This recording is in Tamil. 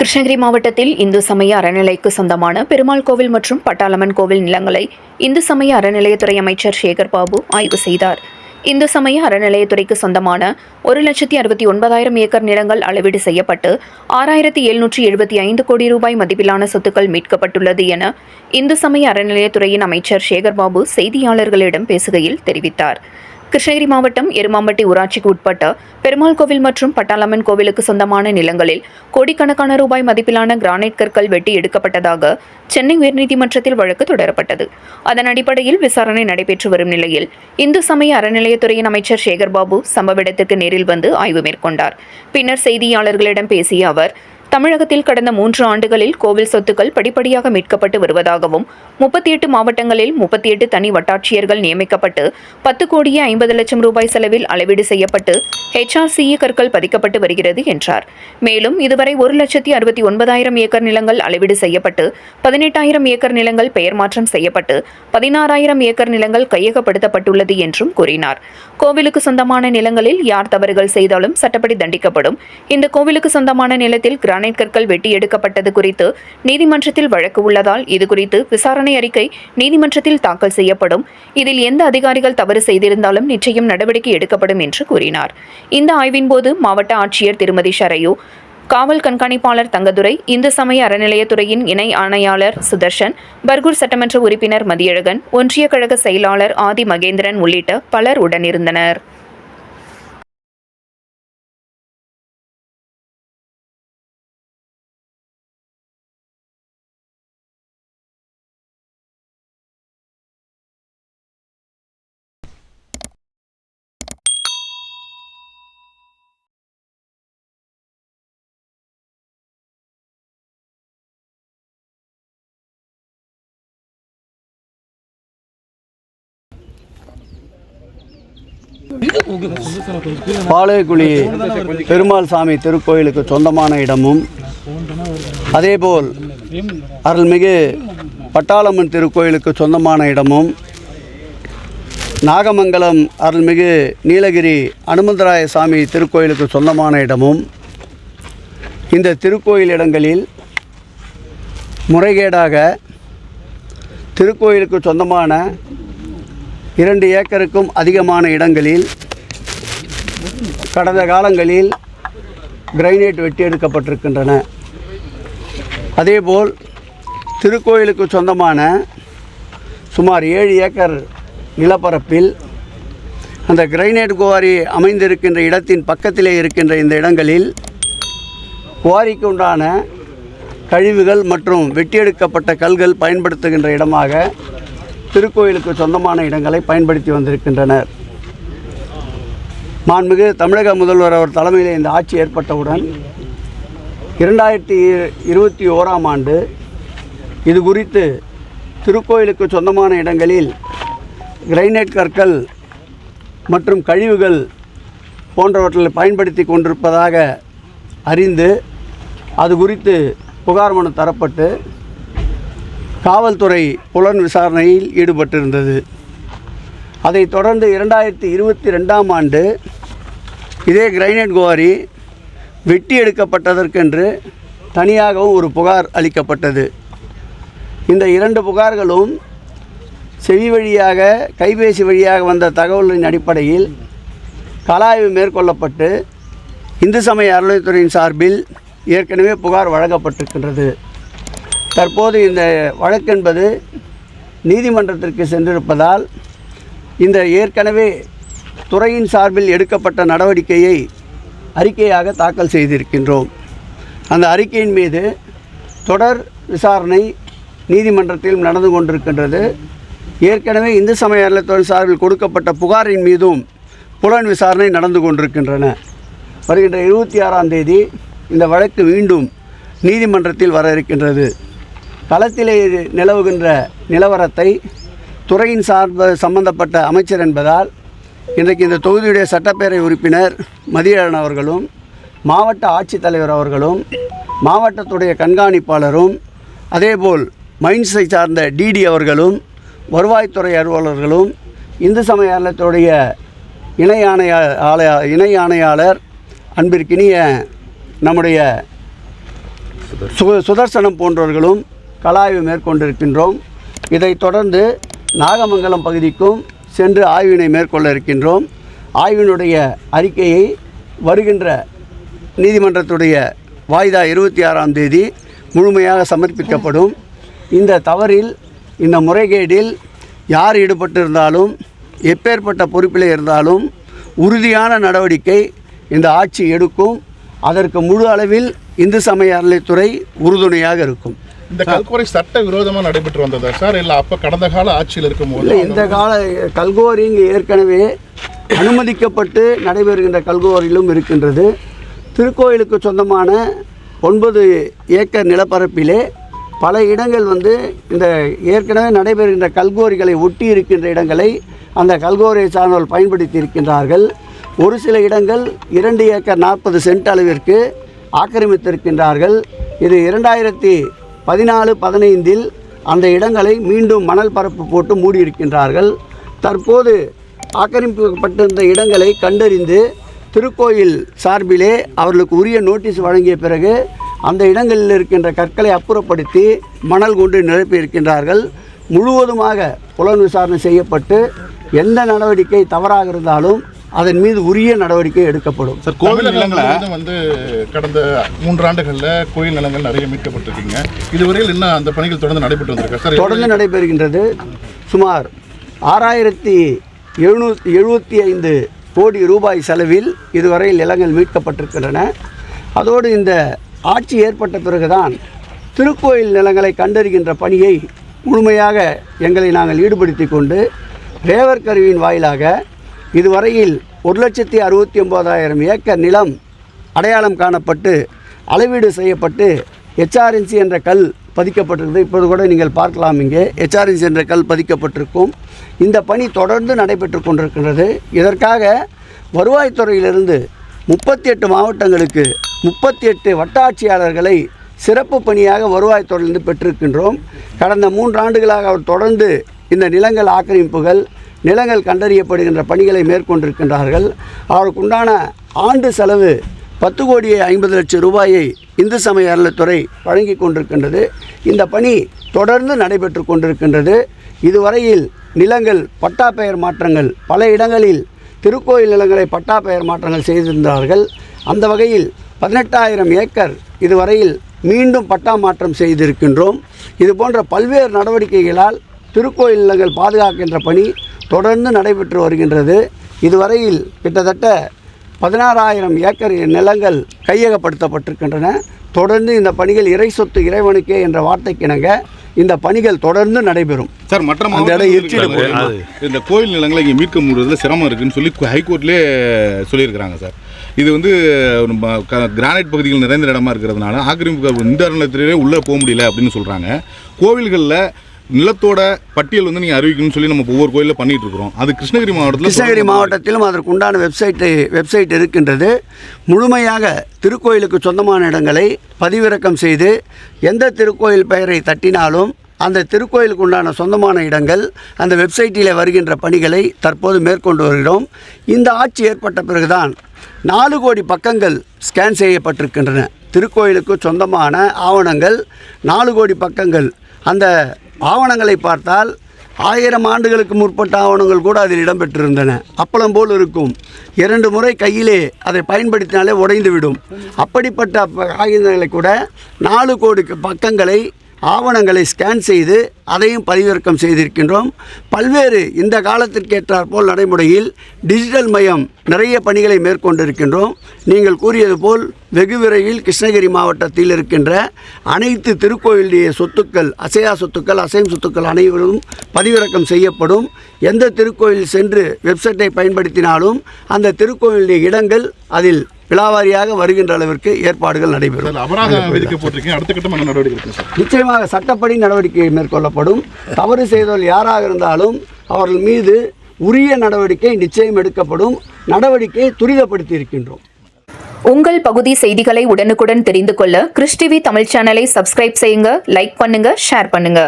கிருஷ்ணகிரி மாவட்டத்தில் இந்து சமய அறநிலைக்கு சொந்தமான பெருமாள் கோவில் மற்றும் பட்டாளம்மன் கோவில் நிலங்களை இந்து சமய அறநிலையத்துறை அமைச்சர் சேகர் பாபு ஆய்வு செய்தார். இந்து சமய அறநிலையத்துறைக்கு சொந்தமான ஒரு லட்சத்தி அறுபத்தி ஒன்பதாயிரம் ஏக்கர் நிலங்கள் அளவீடு செய்யப்பட்டு ஆறாயிரத்தி எழுநூற்றி எழுபத்தி ஐந்து கோடி ரூபாய் மதிப்பிலான சொத்துக்கள் மீட்கப்பட்டுள்ளது என இந்து சமய அறநிலையத்துறையின் அமைச்சர் சேகர் பாபு செய்தியாளர்களிடம் பேசுகையில் தெரிவித்தார். கிருஷ்ணகிரி மாவட்டம் எருமாம்பட்டி ஊராட்சிக்கு உட்பட்ட பெருமாள் கோவில் மற்றும் பட்டாளம்மன் கோவிலுக்கு சொந்தமான நிலங்களில் கோடிக்கணக்கான ரூபாய் மதிப்பிலான கிரானைட் கற்கள் வெட்டி எடுக்கப்பட்டதாக சென்னை உயர்நீதிமன்றத்தில் வழக்கு தொடரப்பட்டது. அதன் அடிப்படையில் விசாரணை நடைபெற்று வரும் நிலையில் இந்து சமய அறநிலையத்துறையின் அமைச்சர் சேகர் பாபு சம்பவ இடத்துக்கு நேரில் வந்து ஆய்வு மேற்கொண்டார். பின்னர் செய்தியாளர்களிடம் பேசிய அவர் தமிழகத்தில் கடந்த மூன்று ஆண்டுகளில் கோவில் சொத்துக்கள் படிப்படியாக மீட்கப்பட்டு வருவதாகவும் முப்பத்தி எட்டு மாவட்டங்களில் முப்பத்தி எட்டு தனி வட்டாட்சியர்கள் நியமிக்கப்பட்டு பத்து கோடியே ஐம்பது லட்சம் ரூபாய் செலவில் அளவீடு செய்யப்பட்டு ஹெச்ஆர்சிஇ கற்கள் பதிக்கப்பட்டு வருகிறது என்றார். மேலும் இதுவரை ஒரு லட்சத்தி அறுபத்தி ஒன்பதாயிரம் ஏக்கர் நிலங்கள் அளவீடு செய்யப்பட்டு பதினெட்டாயிரம் ஏக்கர் நிலங்கள் பெயர் மாற்றம் செய்யப்பட்டு பதினாறாயிரம் ஏக்கர் நிலங்கள் கையகப்படுத்தப்பட்டுள்ளது என்றும் கூறினார். கோவிலுக்கு சொந்தமான நிலங்களில் யார் தவறுகள் செய்தாலும் சட்டப்படி தண்டிக்கப்படும். இந்த கோவிலுக்கு சொந்தமான நிலத்தில் கிரானைட் கற்கள் வெட்டி எடுக்கப்பட்டது குறித்து நீதிமன்றத்தில் வழக்கு உள்ளதால் இதுகுறித்து விசாரணை அறிக்கை நீதிமன்றத்தில் தாக்கல் செய்யப்படும். இதில் எந்த அதிகாரிகள் தவறு செய்திருந்தாலும் நிச்சயம் நடவடிக்கை எடுக்கப்படும் என்று கூறினார். இந்த ஆய்வின் போது மாவட்ட ஆட்சியர் திருமதி ஷரையு காவல் கண்காணிப்பாளர் தங்கதுரை இந்து சமய அறநிலையத்துறையின் இணை ஆணையாளர் சுதர்ஷன் பர்கூர் சட்டமன்ற உறுப்பினர் மதியழகன் ஒன்றிய கழக செயலாளர் ஆதி மகேந்திரன் உள்ளிட்ட பலர் உடனிருந்தனர். பாளையக்குழி பெருமாள் சாமி திருக்கோயிலுக்கு சொந்தமான இடமும் அதேபோல் அருள்மிகு பட்டாளம்மன் திருக்கோயிலுக்கு சொந்தமான இடமும் நாகமங்கலம் அருள்மிகு நீலகிரி அனுமந்தராய சாமி திருக்கோயிலுக்கு சொந்தமான இடமும் இந்த திருக்கோயில் இடங்களில் முறைகேடாக திருக்கோயிலுக்கு சொந்தமான இரண்டு ஏக்கருக்கும் அதிகமான இடங்களில் கடந்த காலங்களில் கிரைனைட் வெட்டி எடுக்கப்பட்டிருக்கின்றன. அதேபோல் திருக்கோயிலுக்கு சொந்தமான சுமார் ஏழு ஏக்கர் நிலப்பரப்பில் அந்த கிரைனைட் குவாரி அமைந்திருக்கின்ற இடத்தின் பக்கத்திலே இருக்கின்ற இந்த இடங்களில் குவாரிக்கு உண்டான கழிவுகள் மற்றும் வெட்டியெடுக்கப்பட்ட கல்கள் பயன்படுத்துகின்ற இடமாக திருக்கோயிலுக்கு சொந்தமான இடங்களை பயன்படுத்தி வந்திருக்கின்றனர். மாண்புமிகு தமிழக முதல்வர் அவர் தலைமையில் இந்த ஆட்சி ஏற்பட்டவுடன் இரண்டாயிரத்தி இருபத்தி ஓராம் ஆண்டு இது குறித்து திருக்கோயிலுக்கு சொந்தமான இடங்களில் கிரைனைட் கற்கள் மற்றும் கழிவுகள் போன்றவற்றை பயன்படுத்தி கொண்டிருப்பதாக அறிந்து அது குறித்து புகார் மனு தரப்பட்டு காவல்துறை புலன் விசாரணையில் ஈடுபட்டிருந்தது. அதைத் தொடர்ந்து இரண்டாயிரத்தி இருபத்தி ரெண்டாம் ஆண்டு இதே கிரைனைட் குவாரி வெட்டி எடுக்கப்பட்டதற்கென்று தனியாகவும் ஒரு புகார் அளிக்கப்பட்டது. இந்த இரண்டு புகார்களும் செவி வழியாக கைபேசி வழியாக வந்த தகவலின் அடிப்படையில் கலாய்வு மேற்கொள்ளப்பட்டு இந்து சமய அறநிலைத்துறையின் சார்பில் ஏற்கனவே புகார் வழங்கப்பட்டிருக்கின்றது. தற்போது இந்த வழக்கென்பது நீதிமன்றத்திற்கு சென்றிருப்பதால் இந்த ஏற்கனவே துறையின் சார்பில் எடுக்கப்பட்ட நடவடிக்கையை அறிக்கையாக தாக்கல் செய்திருக்கின்றோம். அந்த அறிக்கையின் மீது தொடர் விசாரணை நீதிமன்றத்தில் நடந்து கொண்டிருக்கின்றது. ஏற்கனவே இந்து சமய அறநிலையத்துறை சார்பில் கொடுக்கப்பட்ட புகாரின் மீதும் புலன் விசாரணை நடந்து கொண்டிருக்கின்றன. வருகின்ற இருபத்தி ஆறாம் தேதி இந்த வழக்கு மீண்டும் நீதிமன்றத்தில் வர இருக்கின்றது. களத்திலே நிலவுகின்ற நிலவரத்தை துறையின் சார்பு சம்பந்தப்பட்ட அமைச்சர் என்பதால் இன்றைக்கு இந்த தொகுதியுடைய சட்டப்பேரவை உறுப்பினர் மதியழன் அவர்களும் மாவட்ட ஆட்சித்தலைவர் அவர்களும் மாவட்டத்துடைய கண்காணிப்பாளரும் அதேபோல் மைன்ஸை சார்ந்த டிடி அவர்களும் வருவாய்த்துறை அலுவலர்களும் இந்து சமய அறநிலையத்துடைய இணை ஆணைய ஆலய இணை ஆணையாளர் அன்பிற்கினிய நம்முடைய சு சுதர்சனம் போன்றவர்களும் கலாய்வு மேற்கொண்டிருக்கின்றோம். இதைத் தொடர்ந்து நாகமங்கலம் பகுதிக்கும் சென்று ஆய்வினை மேற்கொள்ள இருக்கின்றோம். ஆய்வினுடைய அறிக்கையை வருகின்ற நீதிமன்றத்துடைய வாய்தா இருபத்தி ஆறாம் தேதி முழுமையாக சமர்ப்பிக்கப்படும். இந்த தவறில் இந்த முறைகேடில் யார் ஈடுபட்டிருந்தாலும் எப்பேற்பட்ட பொறுப்பில் இருந்தாலும் உறுதியான நடவடிக்கை இந்த ஆட்சி எடுக்கும். அதற்கு முழு அளவில் இந்து சமய அறநிலைத்துறை உறுதுணையாக இருக்கும். இந்த கல்குவரை சட்ட விரோதமா நடைபெற்று வந்ததா சார்? இல்ல அப்ப கடந்த கால ஆட்சியில் இருக்கும் போது இந்த கால கல்கோரி இங்கு ஏற்கனவே அனுமதிக்கப்பட்டு நடைபெறுகின்ற கல்கோரிலும் இருக்கின்றது. திருக்கோயிலுக்கு சொந்தமான ஒன்பது ஏக்கர் நிலப்பரப்பிலே பல இடங்கள் வந்து இந்த ஏற்கனவே நடைபெறுகின்ற கல்கோரிகளை ஒட்டி இருக்கின்ற இடங்களை அந்த கல்கோரியை சார்ந்தவர்கள் பயன்படுத்தி இருக்கின்றார்கள் ஒரு சில இடங்கள் இரண்டு ஏக்கர் நாற்பது சென்ட் அளவிற்கு ஆக்கிரமித்திருக்கின்றார்கள். இது இரண்டாயிரத்தி பதினாலு பதினைந்தில் அந்த இடங்களை மீண்டும் மணல் பரப்பு போட்டு மூடியிருக்கின்றார்கள். தற்போது ஆக்கிரமிக்கப்பட்டிருந்த இடங்களை கண்டறிந்து திருக்கோயில் சார்பிலே அவர்களுக்கு உரிய நோட்டீஸ் வழங்கிய பிறகு அந்த இடங்களில் இருக்கின்ற கற்களை அப்புறப்படுத்தி மணல் கொண்டு நிரப்பியிருக்கின்றார்கள். முழுவதுமாக புலன் விசாரணை செய்யப்பட்டு எந்த நடவடிக்கை தவறாக இருந்தாலும் அதன் மீது உரிய நடவடிக்கை எடுக்கப்படும். சார் கோவில் நிலங்களை வந்து கடந்த மூன்றாண்டுகள்ல கோயில் நிலங்கள் நிறைய மீட்கப்பட்டிருக்கீங்க. இதுவரையில் இன்னும் அந்த பணிகள் தொடர்ந்து நடைபெற்று வந்திருக்கா? சார் தொடர்ந்து நடைபெறுகின்றது. சுமார் ஆறாயிரத்தி எழுநூற்றி எழுபத்தி ஐந்து கோடி ரூபாய் செலவில் இதுவரையில் நிலங்கள் மீட்கப்பட்டிருக்கின்றன. அதோடு இந்த ஆட்சி ஏற்பட்ட பிறகுதான் திருக்கோயில் நிலங்களை கண்டறிகின்ற பணியை முழுமையாக எங்களை நாங்கள் ஈடுபடுத்தி கொண்டு ரேவர் கருவியின் வாயிலாக இதுவரையில் ஒரு லட்சத்தி அறுபத்தி ஒம்போதாயிரம் ஏக்கர் நிலம் அடையாளம் காணப்பட்டு அளவீடு செய்யப்பட்டு ஹெச்ஆர்என்சி என்ற கல் பதிக்கப்பட்டிருக்கிறது இப்போது கூட நீங்கள் பார்க்கலாம் இங்கே. ஹெச்ஆர்என்சி என்ற கல் பதிக்கப்பட்டிருக்கும். இந்த பணி தொடர்ந்து நடைபெற்று கொண்டிருக்கின்றது. இதற்காக வருவாய்த்துறையிலிருந்து முப்பத்தி எட்டு மாவட்டங்களுக்கு முப்பத்தி எட்டு வட்டாட்சியாளர்களை சிறப்பு பணியாக வருவாய்த்துறையிலிருந்து பெற்றிருக்கின்றோம். கடந்த மூன்று ஆண்டுகளாக அவர் தொடர்ந்து இந்த நிலங்கள் ஆக்கிரமிப்புகள் நிலங்கள் கண்டறியப்படுகின்ற பணிகளை மேற்கொண்டிருக்கின்றார்கள். அவருக்குண்டான ஆண்டு செலவு பத்து கோடியே ஐம்பது லட்சம் ரூபாயை இந்து சமய அறநிலைத்துறை வழங்கி கொண்டிருக்கின்றது. இந்த பணி தொடர்ந்து நடைபெற்று கொண்டிருக்கின்றது. இதுவரையில் நிலங்கள் பட்டா பெயர் மாற்றங்கள் பல இடங்களில் திருக்கோயில் நிலங்களை பட்டா பெயர் மாற்றங்கள் செய்திருந்தார்கள். அந்த வகையில் பதினெட்டாயிரம் ஏக்கர் இதுவரையில் மீண்டும் பட்டா மாற்றம் செய்திருக்கின்றோம். இது போன்ற பல்வேறு நடவடிக்கைகளால் திருக்கோயில் நிலங்கள் பாதுகாக்கின்ற பணி தொடர்ந்து நடைபெற்று வருகின்றது. இதுவரையில் கிட்டத்தட்ட பதினாறாயிரம் ஏக்கர் நிலங்கள் கையகப்படுத்தப்பட்டிருக்கின்றன. தொடர்ந்து இந்த பணிகள் இறை சொத்து இறைவனுக்கே என்ற வார்த்தைக்கிணங்க இந்த பணிகள் தொடர்ந்து நடைபெறும். சார் மற்ற அந்த இடம் இந்த கோயில் நிலங்களை இங்கே மீட்க முடியறதுல சிரமம் இருக்குன்னு சொல்லி ஹைகோர்ட்லேயே சொல்லியிருக்கிறாங்க சார். இது வந்து நம்ம க- கிரானைட் பகுதிகள் நிறைந்த இடமா இருக்கிறதுனால ஆக்கிரமிப்பு இந்த நிலத்திலே உள்ளே போக முடியல அப்படின்னு சொல்கிறாங்க கோவில்களில் நிலத்தோட பட்டியல் வந்து நீங்கள் அறிவிக்கணும்னு சொல்லி நம்ம ஒவ்வொரு கோயிலில் பண்ணிட்டு இருக்கிறோம். அது கிருஷ்ணகிரி மாவட்டத்தில் கிருஷ்ணகிரி மாவட்டத்திலும் அதற்கு உண்டான வெப்சைட்டு வெப்சைட் இருக்கின்றது. முழுமையாக திருக்கோயிலுக்கு சொந்தமான இடங்களை பதிவிறக்கம் செய்து எந்த திருக்கோயில் பெயரை தட்டினாலும் அந்த திருக்கோயிலுக்கு உண்டான சொந்தமான இடங்கள் அந்த வெப்சைட்டில் வருகின்ற பணிகளை தற்போது மேற்கொண்டு வருகிறோம். இந்த ஆட்சி ஏற்பட்ட பிறகுதான் நாலு கோடி பக்கங்கள் ஸ்கேன் செய்யப்பட்டிருக்கின்றன. திருக்கோயிலுக்கு சொந்தமான ஆவணங்கள் நாலு கோடி பக்கங்கள் அந்த ஆவணங்களை பார்த்தால் ஆயிரம் ஆண்டுகளுக்கு முற்பட்ட ஆவணங்கள் கூட அதில் இடம்பெற்றிருந்தன. அப்பளம் போல் இருக்கும். இரண்டு முறை கையிலே அதை பயன்படுத்தினாலே உடைந்துவிடும். அப்படிப்பட்ட காகிதங்களை கூட நாலு கோடி பக்கங்களை ஆவணங்களை ஸ்கேன் செய்து அதையும் பதிவிறக்கம் செய்திருக்கின்றோம். பல்வேறு இந்த காலத்திற்கேற்றார் போல் நடைமுறையில் டிஜிட்டல் மயம் நிறைய பணிகளை மேற்கொண்டிருக்கின்றோம். நீங்கள் கூறியது போல் வெகு விரைவில் கிருஷ்ணகிரி மாவட்டத்தில் இருக்கின்ற அனைத்து திருக்கோயிலுடைய சொத்துக்கள் அசையா சொத்துக்கள் அசையும் சொத்துக்கள் அனைவரும் பதிவிறக்கம் செய்யப்படும். எந்த திருக்கோயில் சென்று வெப்சைட்டை பயன்படுத்தினாலும் அந்த திருக்கோயிலுடைய இடங்கள் அதில் விழாவாரியாக வருகின்ற அளவிற்கு ஏற்பாடுகள் நடைபெறும். நிச்சயமாக சட்டப்படி நடவடிக்கை மேற்கொள்ளப்படும். தவறு செய்தவர்கள் யாராக இருந்தாலும் அவர்கள் மீது உரிய நடவடிக்கை நிச்சயம் எடுக்கப்படும். நடவடிக்கையை துரிதப்படுத்தி இருக்கின்றோம். உங்கள் பகுதி செய்திகளை உடனுக்குடன் தெரிந்து கொள்ள கிறிஸ் டிவி தமிழ் சேனலை சப்ஸ்கிரைப் செய்யுங்க லைக் பண்ணுங்க ஷேர் பண்ணுங்க.